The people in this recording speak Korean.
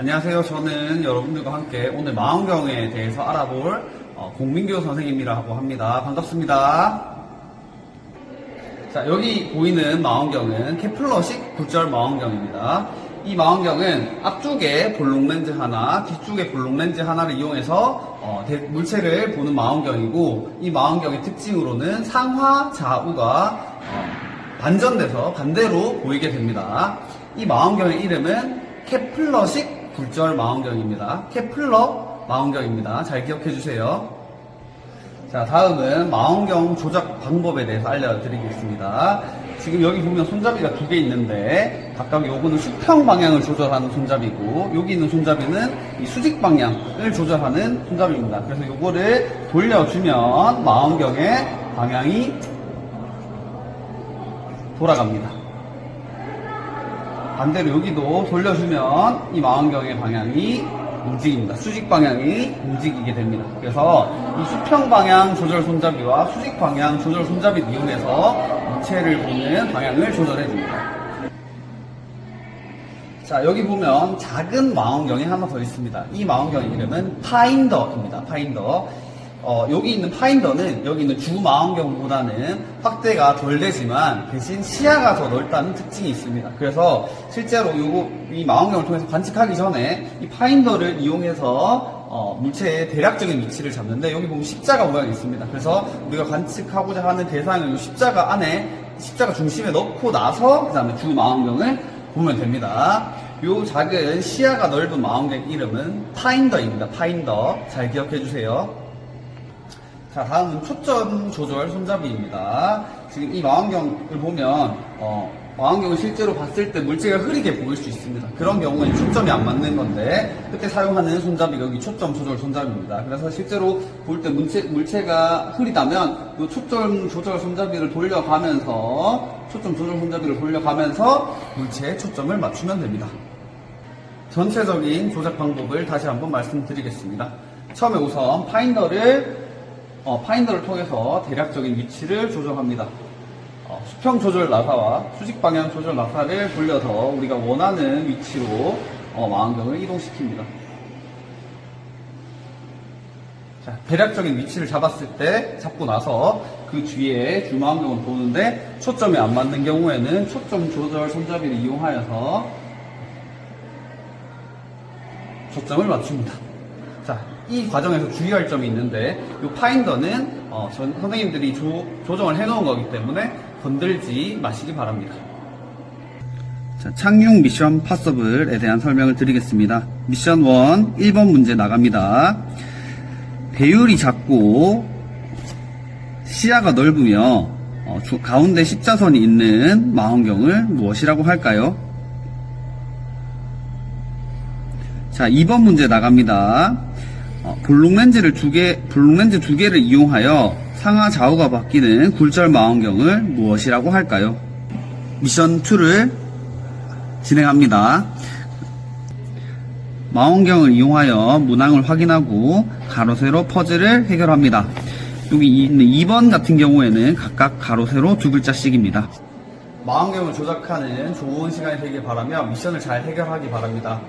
안녕하세요. 저는 여러분들과 함께 오늘 망원경에 대해서 알아볼 어, 공민교 선생님이라고 합니다. 반갑습니다. 자, 여기 보이는 망원경은 케플러식 굴절 망원경입니다. 이 망원경은 앞쪽에 볼록 렌즈 하나, 뒤쪽에 볼록 렌즈 하나를 이용해서 어, 대- 물체를 보는 망원경이고 이 망원경의 특징으로는 상하 좌우가 어, 반전돼서 반대로 보이게 됩니다. 이 망원경의 이름은 케플러식 굴절 망원경입니다. 케플러 망원경입니다. 잘 기억해 주세요. 자, 다음은 망원경 조작 방법에 대해서 알려드리겠습니다. 지금 여기 보면 손잡이가 두 개 있는데, 각각 요거는 수평 방향을 조절하는 손잡이고, 여기 있는 손잡이는 이 수직 방향을 조절하는 손잡이입니다. 그래서 요거를 돌려주면 망원경의 방향이 돌아갑니다. 반대로 여기도 돌려주면 이 망원경의 방향이 움직입니다. 수직 방향이 움직이게 됩니다. 그래서 이 수평 방향 조절 손잡이와 수직 방향 조절 손잡이를 이용해서 물체를 보는 방향을 조절해 줍니다. 자, 여기 보면 작은 망원경이 하나 더 있습니다. 이 망원경 이름은 파인더입니다. 파인더. 어, 여기 있는 파인더는 여기 있는 주 망원경보다는 확대가 덜 되지만 대신 시야가 더 넓다는 특징이 있습니다. 그래서 실제로 요거, 이 망원경을 통해서 관측하기 전에 이 파인더를 이용해서 어, 물체의 대략적인 위치를 잡는데 여기 보면 십자가 모양이 있습니다. 그래서 우리가 관측하고자 하는 대상을 이 십자가 안에 십자가 중심에 넣고 나서 그 다음에 주 망원경을 보면 됩니다. 요 작은 시야가 넓은 망원경 이름은 파인더입니다. 파인더. 잘 기억해 주세요. 자, 다음은 초점 조절 손잡이입니다. 지금 이 망원경을 보면, 어, 망원경을 실제로 봤을 때 물체가 흐리게 보일 수 있습니다. 그런 경우에는 초점이 안 맞는 건데, 그때 사용하는 손잡이가 여기 초점 조절 손잡이입니다. 그래서 실제로 볼 때 물체, 물체가 흐리다면, 이 초점 조절 손잡이를 돌려가면서, 초점 조절 손잡이를 돌려가면서 물체에 초점을 맞추면 됩니다. 전체적인 조작 방법을 다시 한번 말씀드리겠습니다. 처음에 우선 파인더를 어, 파인더를 통해서 대략적인 위치를 조정합니다. 어, 수평 조절 나사와 수직 방향 조절 나사를 돌려서 우리가 원하는 위치로 어, 망원경을 이동시킵니다. 자, 대략적인 위치를 잡았을 때 잡고 나서 그 뒤에 주망원경을 보는데 초점이 안 맞는 경우에는 초점 조절 손잡이를 이용하여서 초점을 맞춥니다. 자, 이 과정에서 주의할 점이 있는데, 이 파인더는 어, 전- 선생님들이 조, 조정을 해놓은 거기 때문에 건들지 마시기 바랍니다. 자, 착륙 미션 파서블에 대한 설명을 드리겠습니다. 미션 1, 1번 문제 나갑니다. 배율이 작고 시야가 넓으며 어, 조- 가운데 십자선이 있는 망원경을 무엇이라고 할까요? 자, 2번 문제 나갑니다. 어, 볼록 렌즈를 두 개, 볼록 렌즈 두 개를 이용하여 상하 좌우가 바뀌는 굴절 망원경을 무엇이라고 할까요? 미션 2를 진행합니다. 망원경을 이용하여 문항을 확인하고 가로 세로 퍼즐을 해결합니다. 여기 있는 2번 같은 경우에는 각각 가로 세로 두 글자씩입니다. 망원경을 조작하는 좋은 시간이 되길 바라며 미션을 잘 해결하기 바랍니다.